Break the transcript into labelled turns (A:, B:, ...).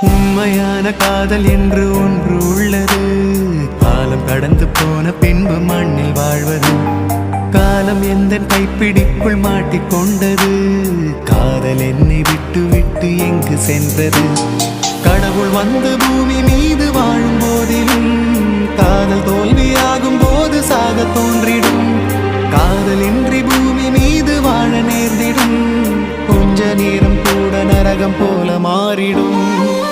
A: உண்மையான காதல் என்று ஒன்று உள்ளது. காலம் கடந்து போன பின்பு மண்ணில் வாழ்வது. காலம் எந்த கைப்பிடிக்குள் மாட்டிக்கொண்டது. காதல் என்னை விட்டு விட்டு எங்கு சென்றது. கடவுள் வந்து பூமி மீது வாழும் போதிலும் காதல் தோல் வாழ போல மாறிடும்.